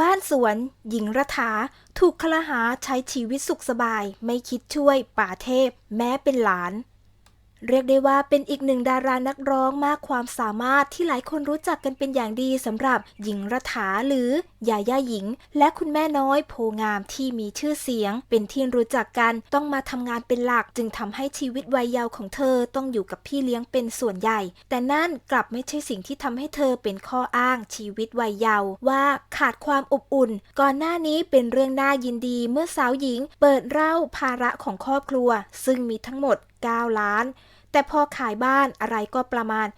บ้านสวน หญิงรัฐา ถูกคลหาใช้ชีวิตสุขสบาย ไม่คิดช่วยป่าเทพ แม้เป็นหลาน เรียกได้ว่าเป็นอีกหนึ่งดารานักร้องมากความสามารถที่หลายคนรู้จักกันเป็นอย่างดีสำหรับหญิงรัฐาหรือยาย่าหญิง และคุณแม่น้อยโพงามที่มีชื่อเสียง เป็นที่รู้จักกันต้องมาทำงานเป็นหลัก จึงทำให้ชีวิตวัยเยาว์ของเธอต้องอยู่กับพี่เลี้ยงเป็นส่วนใหญ่ แต่นั่นกลับไม่ใช่สิ่งที่ทำให้เธอเป็นข้ออ้างชีวิตวัยเยาว์ว่าขาดความอบอุ่น ก่อนหน้านี้เป็นเรื่องน่ายินดีเมื่อสาวหญิง เปิดเล่าภาระของครอบครัว ซึ่งมีทั้งหมด 9 ล้าน แต่พอขายบ้านอะไรก็ประมาณ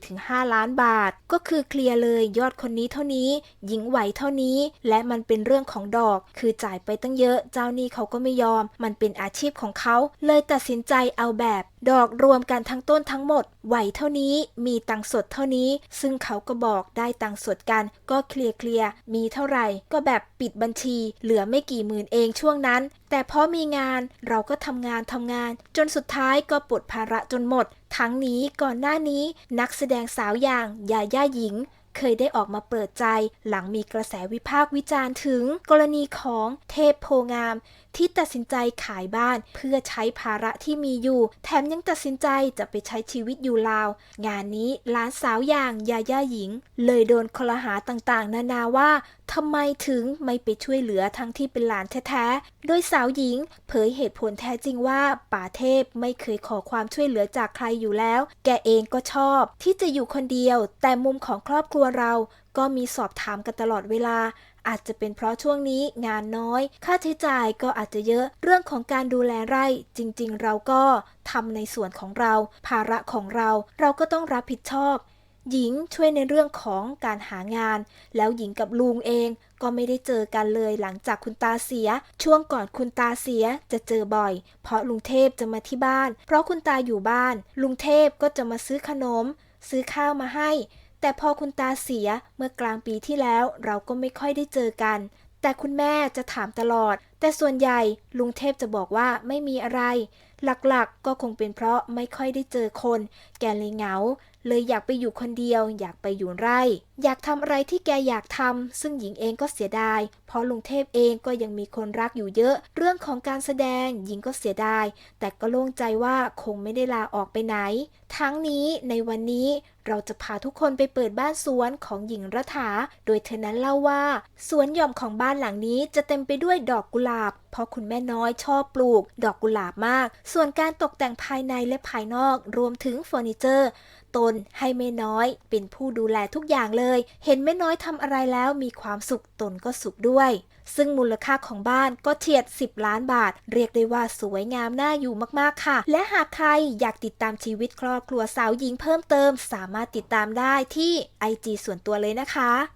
4-5 ล้านบาท ก็คือเคลียร์เลยยอดคนนี้เท่านี้ หญิงไหวเท่านี้ และมันเป็นเรื่องของดอก คือจ่ายไปตั้งเยอะเจ้าหนี้เขาก็ไม่ยอม มันเป็นอาชีพของเขาเลยตัดสินใจเอาแบบ ดอกรวมกันทั้งต้นทั้งหมด ไหวเท่านี้ มีตังสดเท่านี้ ซึ่งเขาก็บอกได้ตังสดกัน ก็เคลียร์เคลียร์มีเท่าไหร่ก็แบบปิดบัญชี เหลือไม่กี่หมื่นเองช่วงนั้น แต่พอมีงานเราก็ทำงานทำงาน จนสุดท้ายก็ปลดภาระจนหมด ทั้งนี้ก่อนหน้านี้นักแสดงสาวอย่างยาย่าหญิง เคยได้ออกมาเปิดใจ หลังมีกระแสวิพากษ์วิจารณ์ถึง กรณีของเทพโพงาม ที่ตัดสินใจขายบ้าน เพื่อใช้ภาระที่มีอยู่ แถมยังตัดสินใจจะไปใช้ชีวิตอยู่ลาว งานนี้หลานสาวอย่างยาย่าหญิง เลยโดนคลหาต่างๆ นานาว่าทำไมถึงไม่ไปช่วยเหลือทั้งที่เป็นหลานแท้ๆ โดยสาวหญิง เผยเหตุผลแท้จริงว่าป่าเทพไม่เคยขอความช่วยเหลือจากใครอยู่แล้ว แกเองก็ชอบ ที่จะอยู่คนเดียว แต่มุมของครอบครัวเราก็มีสอบถามกันตลอดเวลา อาจจะเป็นเพราะช่วงนี้งานน้อย ค่าใช้จ่ายก็อาจจะเยอะเรื่องของการดูแลไร่จริงๆ เราก็ทำในส่วนของเรา ภาระของเราเราก็ต้องรับผิดชอบ หญิงช่วยในเรื่องของการหางาน แล้วหญิงกับลุงเองก็ไม่ได้เจอกันเลยหลังจากคุณตาเสีย ช่วงก่อนคุณตาเสียจะเจอบ่อย เพราะลุงเทพจะมาที่บ้าน เพราะคุณตาอยู่บ้าน ลุงเทพก็จะมาซื้อขนม ซื้อข้าวมาให้ แต่พอคุณตาเสียเมื่อกลางปีที่แล้วเราก็ไม่ค่อยได้เจอกัน แต่คุณแม่จะถามตลอด แต่ส่วนใหญ่ลุงเทพจะบอกว่าไม่มีอะไร หลักๆก็คงเป็นเพราะไม่ค่อยได้เจอคน แกเลยเหงา เลยอยากไปอยู่คนเดียว อยากไปอยู่ไร่ อยากทำอะไรที่แกอยากทำซึ่งหญิงเองก็เสียดาย เพราะลุงเทพเองก็ยังมีคนรักอยู่เยอะ เรื่องของการแสดงหญิงก็เสียดาย แต่ก็โล่งใจว่าคงไม่ได้ลาออกไปไหน ทั้งนี้ในวันนี้เราจะพาทุกคนไปเปิดบ้านสวนของหญิงรัฐา โดยเธอนั้นเล่าว่า สวนหย่อมของบ้านหลังนี้จะเต็มไปด้วยดอกกุหลาบ เพราะคุณแม่น้อยชอบปลูก ดอกกุหลาบมาก ส่วนการตกแต่งภายในและภายนอกรวมถึงเฟอร์นิเจอร์ ตนให้แม่น้อยเป็นผู้ดูแลทุกอย่างเลย เห็นแม่น้อยทำอะไรแล้วมีความสุขตนก็สุขด้วยซึ่งมูลค่าของบ้านก็เฉียด 10 ล้านบาท เรียกได้ว่าสวยงามน่าอยู่มากๆค่ะ และหากใครอยากติดตามชีวิตครอบครัวสาวหญิงเพิ่มเติมสามารถติดตามได้ที่ IG ส่วนตัวเลยนะคะ